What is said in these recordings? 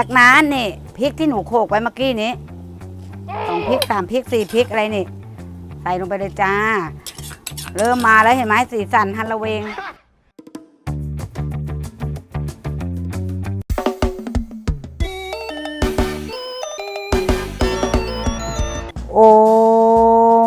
จากนั้นนี่พริกที่หนูโขลกไว้เมื่อกี้นี้สองพริกสามพริกสี่พริกอะไรนี่ ใส่ลงไปเลยจ้า เริ่มมาแล้วเห็นไหมสีสันฮันละเวงโอ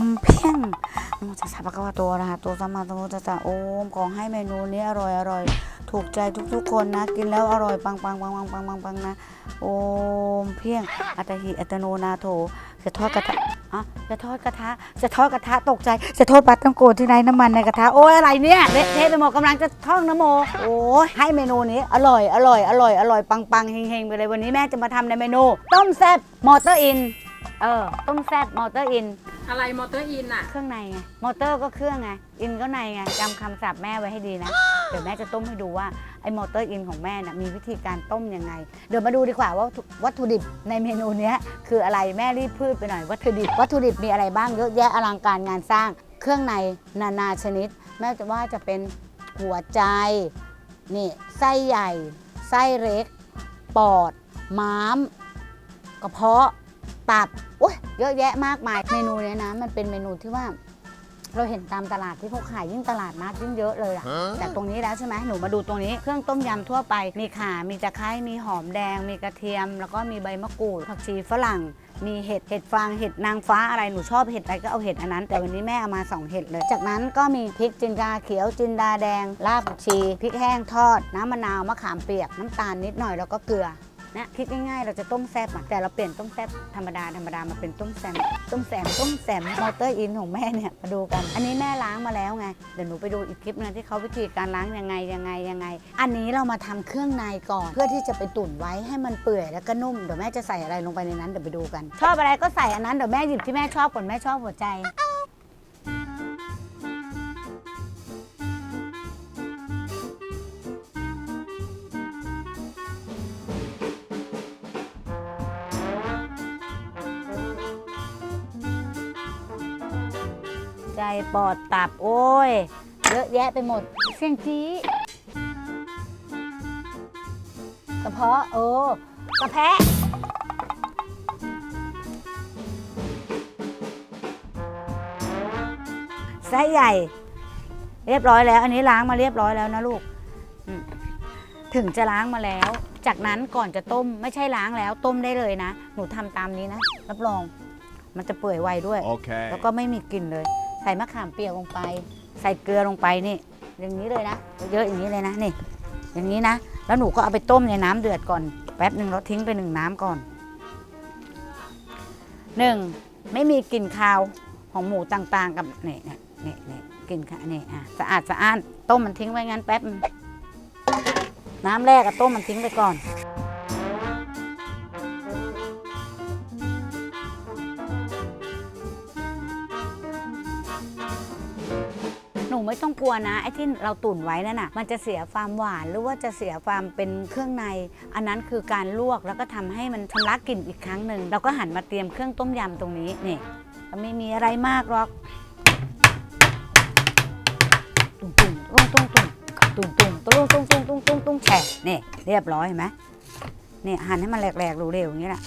ม เพียงโมจะสัพพะกวาโตอะระหะโตสัมมาสัมพุทธัสสะโอมขอให้เมนูนี้อร่อยอร่อย ถูกใจทุกๆ คนนะ กินแล้วอร่อยปังปังปังปังปังปังปังนะ โอมเพียงอัตหิอัตโนนาโถจะทอดกระทะอะจะทอดกระทะจะทอดกระทะตกใจจะทอดปลาต้องโกดที่ไหนน้ำมันในกระทะโอ้ยอะไรเนี่ยเละเทะไปหมดกำลังจะท่องนะโมโอ้ยให้เมนูนี้อร่อยอร่อยอร่อยอร่อยปังปังเฮงเฮงไปเลยวันนี้แม่จะมาทำในเมนู ต้มแซ่บมอเตอร์อิน เออ ต้มแซ่บมอเตอร์อิน อะไรมอเตอร์อินอะ เครื่องในไง มอเตอร์ก็เครื่องไง อินก็ในไงจำคำศัพท์แม่ไว้ให้ดีนะ เดี๋ยวแม่จะต้มให้ดูว่าไอ้มอเตอร์อินของแม่น่ะมีวิธีการต้มยังไง เดี๋ยวมาดูดีกว่าว่าวัตถุวัตถุดิบในเมนูเนี้ยคืออะไรแม่รีบพืชไปหน่อยวัตถุดิบวัตถุดิบมีอะไรบ้างเยอะแยะอลังการงานสร้าง เครื่องในนานาชนิด แม่จะว่าจะเป็นหัวใจนี่ไส้ใหญ่ ไส้เล็ก ปอด ม้าม กระเพาะ ตับโอ้ยเยอะแยะมากมาย เมนูเนี้ยนะมันเป็นเมนูที่ว่า เราเห็นตามตลาดที่เขาขายยิ่งตลาดนัดยิ่งเยอะเลยอะแต่ตรงนี้แล้วใช่ไหมหนูมาดูตรงนี้เครื่องต้มยำทั่วไป มีข่า มีตะไคร้มีหอมแดง มีกระเทียม แล้วก็มีใบมะกรูดผักชีฝรั่ง มีเห็ดเห็ดฟางเห็ดนางฟ้าอะไรหนูชอบเห็ดอะไรก็เอาเห็ดอันนั้น แต่วันนี้แม่เอามาสองเห็ดเลย จากนั้นก็มีพริกจินดาเขียวจินดาแดงรากผักชีพริกแห้งทอดน้ำมะนาวมะขามเปียกน้ำตาลนิดหน่อยแล้วก็เกลือ นะคิดง่ายๆ เราจะต้มแซ่บอะแต่เราเปลี่ยนต้มแซ่บธรรมดาธรรมดามาเป็นต้มแซมต้มแซมต้มแซมมอเตอร์อินของแม่เนี่ยมาดูกัน อันนี้แม่ล้างมาแล้วไงเดี๋ยวหนูไปดูอีกคลิปนึงที่เขาวิธีการล้างยังไงยังไงยังไง อันนี้เรามาทำเครื่องในก่อน เพื่อที่จะไปตุ๋นไว้ให้มันเปื่อยแล้วก็นุ่มเดี๋ยวแม่จะใส่อะไรลงไปในนั้นเดี๋ยวไปดูกัน ชอบอะไรก็ใส่อันนั้นเดี๋ยวแม่หยิบที่แม่ชอบก่อนแม่ชอบหัวใจ ใจปอดตับโอ้ย เยอะแยะไปหมด เสียงจี้กระเพาะโอ้กระแพะไส้ใหญ่ เรียบร้อยแล้ว อันนี้ล้างมาเรียบร้อยแล้วนะลูกอืมถึงจะล้างมาแล้ว จากนั้นก่อนจะต้มไม่ใช่ล้างแล้วต้มได้เลยนะ หนูทำตามนี้นะ รับรอง มันจะเปื่อยไวด้วย Okay. แล้วก็ไม่มีกลิ่นเลยใส่มะขามเปียกลงไป ใส่เกลือลงไปนี่ อย่างนี้เลยนะ เยอะอย่างนี้เลยนะนี่ อย่างนี้นะ แล้วหนูก็เอาไปต้มในน้ำเดือดก่อน แป๊บหนึ่งเราทิ้งไปหนึ่งน้ำก่อนหนึ่งไม่มีกลิ่นคาวของหมูต่างๆกับนี่นี่นี่นี่กลิ่นค่ะนี่อะสะอาดสะอ้านต้มมันทิ้งไว้งั้นแป๊บน้ำแรกอะต้มมันทิ้งไปก่อน นูไม่ต้องกลัวนะไอ้ที่เราตุ๋นไว้นั่นน่ะมันจะเสียความหวานหรือว่าจะเสียความเป็นเครื่องใน อันนั้นคือการลวกแล้วก็ทำให้มันชำระกลิ่นอีกครั้งหนึ่งเราก็หันมาเตรียมเครื่องต้มยำตรงนี้นี่มันไม่มีอะไรมากหรอกตุ้งตุ้งตุ้งตุ้งตุ้งตุ้งตุ้งตุ้งตุ้งตุ้งตุ้งตุ้งตุ้งแฉะนี่เรียบร้อยเห็นไหมนี่หั่นให้มันแหลกๆเร็วๆอย่างนี้แหละ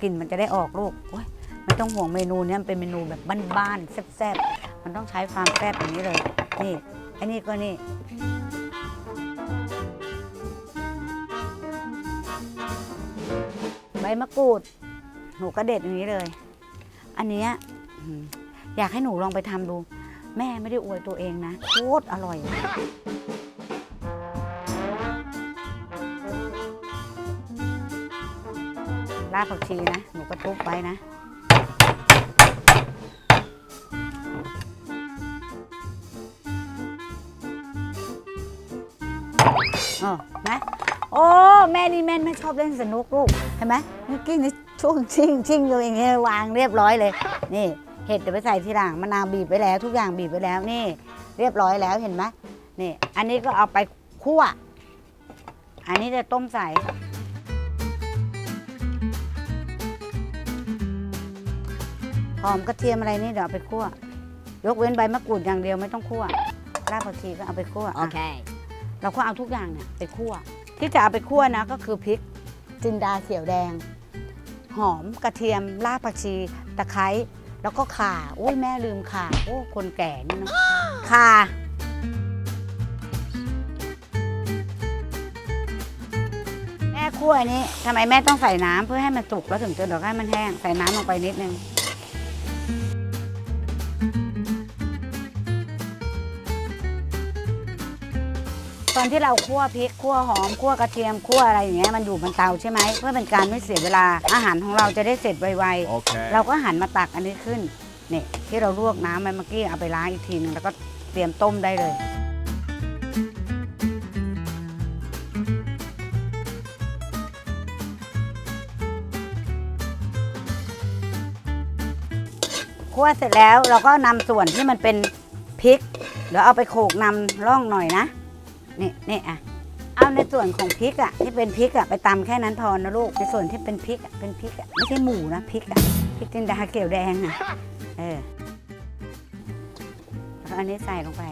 กลิ่นมันจะได้ออกลูกโอ๊ยไม่ต้องห่วงเมนูเนี้ยเป็นเมนูแบบบ้านๆแซ่บๆมันต้องใช้ความแซ่บอย่างนี้เลย นี่ อันนี้ก็นี่ใบมะกรูด หนูก็เด็ดอย่างนี้เลย อันเนี้ยอยากให้หนูลองไปทำดู แม่ไม่ได้อวยตัวเองนะโคตรอร่อย รากผักชีนะ หนูก็ทุบไว้นะ เออนะโอ้แม่นี่แม่นไม่ชอบเล่นสนุกลูกเห็นไหมเมื่อกี้นี่ช่วงชิงชิงอยู่อย่างเงี้ยวางเรียบร้อยเลย นี่เห็ดเดี๋ยวไปใส่ทีหลังมะนาวบีบไว้แล้ว ทุกอย่างบีบไว้แล้วนี่ เรียบร้อยแล้วเห็นไหมนี่ อันนี้ก็เอาไปคั่ว อันนี้จะต้มใส่หอมกระเทียมอะไรนี่เดี๋ยวเอาไปคั่ว ยกเว้นใบมะกรูดอย่างเดียวไม่ต้องคั่วรากผักชีก็เอาไปคั่วอะ Okay. เราก็เอาทุกอย่างเนี่ยไปคั่ว ที่จะเอาไปคั่วนะก็คือพริกจินดาเขียวแดง หอมกระเทียมรากผักชีตะไคร้แล้วก็ข่าโอ้ยแม่ลืมข่าโอ้คนแก่นี่เนอะข่าแม่คั่วนนี้ทำไมแม่ต้องใส่น้ำเพื่อให้มันสุกแล้วถึงจะเดี๋ยวให้มันแห้งใส่น้ำลงไปนิดนึง ตอนที่เราคั่วพริกคั่วหอมคั่วกระเทียมคั่วอะไรอย่างเงี้ยมันอยู่บนเตาใช่ไหมเพื่อเป็นการไม่เสียเวลาอาหารของเราจะได้เสร็จไวๆ Okay. เราก็หันมาตักอันนี้ขึ้นนี่ที่เราลวกน้ำไปเมื่อกี้เอาไปล้างอีกทีนึงแล้วก็เตรียมต้มได้เลย คั่วเสร็จแล้วเราก็นำส่วนที่มันเป็นพริก เดี๋ยวเอาไปโขลกนำร่องหน่อยนะ นี่นี่อะ เอาในส่วนของพริกอะที่เป็นพริกอะไปตำแค่นั้นพอนะลูกในส่วนที่เป็นพริกอะเป็นพริกอะไม่ใช่หมูนะพริกอะพริกจินดาเขียวแดงอะเออแล้วอันนี้ใส่ลงไป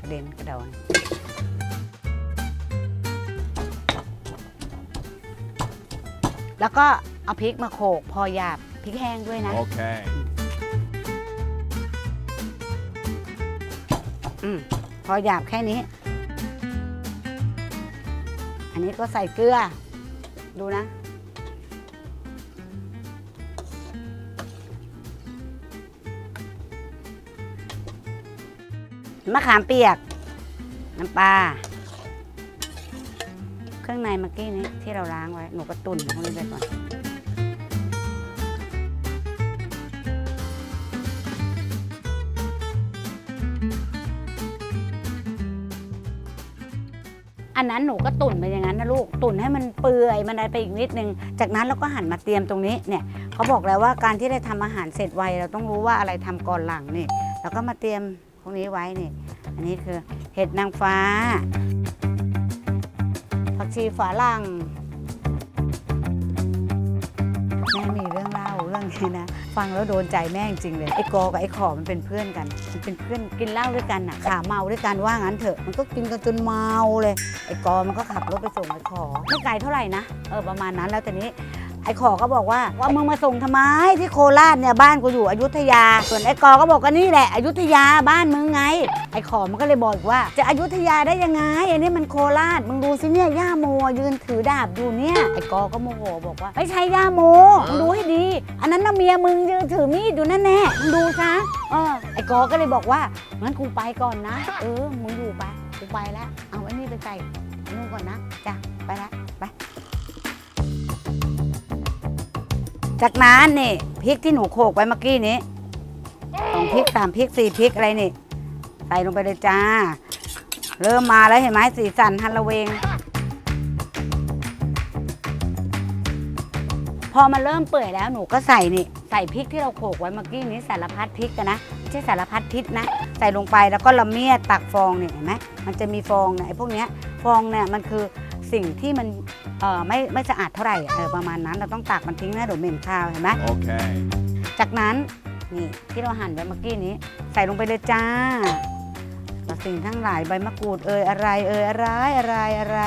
กระเด็นกระดอนแล้วก็เอาพริกมาโขลกพอหยาบพริกแห้งด้วยนะ Okay. อืม พอหยาบแค่นี้ อันนี้ก็ใส่เกลือ ดูนะ มะขามเปียก น้ำปลา เครื่องในเมื่อกี้นี้ที่เราล้างไว้ หนูก็ตุ่นพวกนี้ไปก่อน อันนั้นหนูก็ตุ่นไปอย่างนั้นนะลูก ตุ่นให้มันเปื่อยมันอะไรไปอีกนิดนึง จากนั้นเราก็หันมาเตรียมตรงนี้เนี่ยเขาบอกแล้วว่าการที่ได้ทำอาหารเสร็จไวเราต้องรู้ว่าอะไรทำก่อนหลังนี่เราก็มาเตรียมพวกนี้ไว้นี่ อันนี้คือเห็ดนางฟ้าผักชีฝาลังแม่มีเรื่อง นี้นะ ฟังแล้วโดนใจแม่จริงเลยไอ้กอกับไอ้ขอมันเป็นเพื่อนกันมันเป็นเพื่อนกินเหล้าด้วยกันอะขาเมาด้วยกันว่างั้นเถอะมันก็กินกันจนเมาเลยไอ้กอมันก็ขับรถไปส่งไอ้ขอไม่ไกลเท่าไหร่นะเออประมาณนั้นแล้วแต่นี้ ไอ้ขอก็บอกว่าว่ามึงมาส่งทำไมที่โคราชเนี่ยบ้านกูอยู่อยุธยา ส่วนไอ้กอก็บอกก็นี่แหละอยุธยาบ้านมึงไง ไอ้ขอมันก็เลยบอกว่า จะอยุธยาได้ยังไงอันนี้มันโคราชมึงดูสิเนี่ยย่าโมยืนถือดาบอยู่เนี่ยไอ้กอก็โมโหบอกว่าไม่ใช่ย่าโมมึงดูให้ดี อันนั้นน่ะเมียมึงยืนถือมีดอยู่นั่นแน่มึงดูซะเออไอ้กอก็เลยบอกว่างั้นกูไปก่อนนะ เออมึงอยู่ไปกูไปแล้วเอาไอ้นี่ไปใส่นู่นก่อนนะจ้ะไปและ จากนั้นนี่พริกที่หนูโขลกไว้เมื่อกี้นี้สองพริกสามพริกสี่พริกอะไรนี่ ใส่ลงไปเลยจ้า เริ่มมาแล้วเห็นไหมสีสันฮันละเวง พอมาเริ่มเปื่อยแล้วหนูก็ใส่นี่ ใส่พริกที่เราโขลกไว้เมื่อกี้นี้สารพัดพริกกันนะไม่ใช่สารพัดพิษนะ ใส่ลงไปแล้วก็ละเมียดตักฟองเนี่ยเห็นไหมมันจะมีฟองเนี่ยไอ้พวกเนี้ยฟองเนี่ยมันคือ สิ่งที่มันเอ่อไม่ไม่สะอาดเท่าไหร่เออประมาณนั้นเราต้องตักมันทิ้งนะเดี๋ยวเหม็นคาวเห็นไหม Okay. จากนั้นนี่ที่เราหั่นไว้เมื่อกี้นี้ ใส่ลงไปเลยจ้าแล้วสิ่งทั้งหลายใบมะกรูดเอ่ยอะไรเอ่ยอะไรอะไรอะไร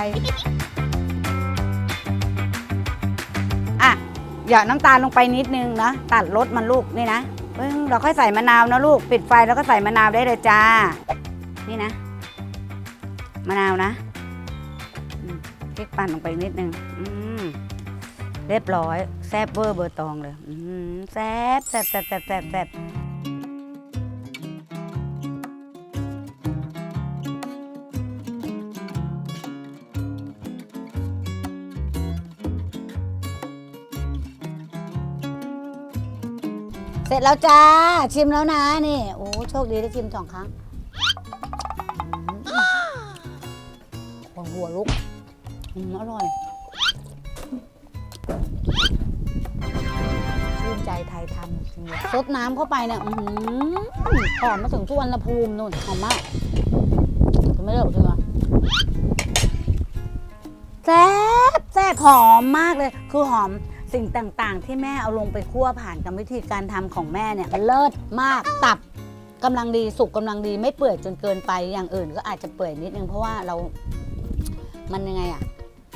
อะหยอดน้ำตาลลงไปนิดนึงนะตัดรสมันลูกนี่นะปึ้งเราค่อยใส่มะนาวนะลูก ปิดไฟแล้วก็ใส่มะนาวได้เลยจ้า นี่นะ มะนาวนะอืมพ ริกปั่นลงไปนิดนึงอืมเรียบร้อยแซบเวอร์เบอร์ตองเลยอื้อหือแซบแซบแซบแซบแซบแซบเสร็จแล้วจ้า ชิมแล้วนะนี่ โอ้โชคดีได้ชิมสองครั้งหัวลุก อืมอร่อยชื่นใจไทยทำจริงเลยซดน้ำเข้าไปเนี่ยอือหือหอมมาถึงสุวรรณภูมินู่นหอมมากจะไม่เลิกจริงเหรอแซ่บแซ่บหอมมากเลย คือหอมสิ่งต่างๆ ที่แม่เอาลงไปคั่วผ่านกรรมวิธีการทำของแม่เนี่ยเลิศมากตับกำลังดีสุกกำลังดีไม่เปื่อยจนเกินไปอย่างอื่นก็อาจจะเปื่อยนิดนึงเพราะว่าเรา มันยังไงอะ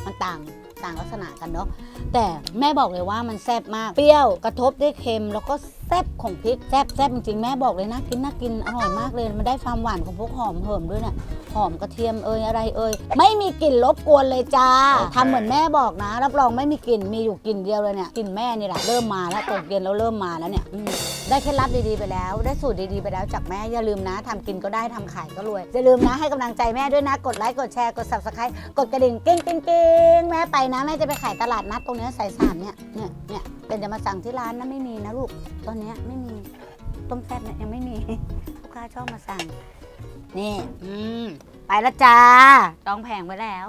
มันต่างต่างลักษณะกันเนาะแต่แม่บอกเลยว่ามันแซ่บมาก เปรี้ยวกระทบด้วยเค็มแล้วก็ แซ่บของพริกแซ่บแซ่บจริงๆแม่บอกเลยนะกินน่ากินอร่อยมากเลยมันได้ความหวานของพวกหอมเหิมด้วยเนี่ยหอมกระเทียมเอยอะไรเอยไม่มีกลิ่นรบกวนเลยจ้าโอเคทำเหมือนแม่บอกนะ รับรองไม่มีกลิ่นมีอยู่กลิ่นเดียวเลยเนี่ยกลิ่นแม่นี่แหละเริ่มมาแล้วตกเย็นแล้วเริ่มมาแล้วเนี่ยอืมได้เคล็ดลับดีๆไปแล้ว ได้สูตรดีๆไปแล้วจากแม่อย่าลืมนะทำกินก็ได้ทำขายก็รวยอย่าลืมนะให้กำลังใจแม่ด้วยนะกดไลค์กดแชร์กด subscribe กดกระดิ่งกิ้งกิ้งกิ้งแม่ไปนะแม่จะไปขายตลาดนัดตรงเนี้ยสายสามเนี่ยเนี่ยเนี่ยเป็นจะมาสั่งที่ร้านนะไม่มีนะลูกตอนเนี้ยไม่มีต้มแซ่บเนี่ยยังไม่มี ลูกค้าชอบมาสั่ง นี่ อืม ไปแล้วจ้าจองแผงไว้แล้ว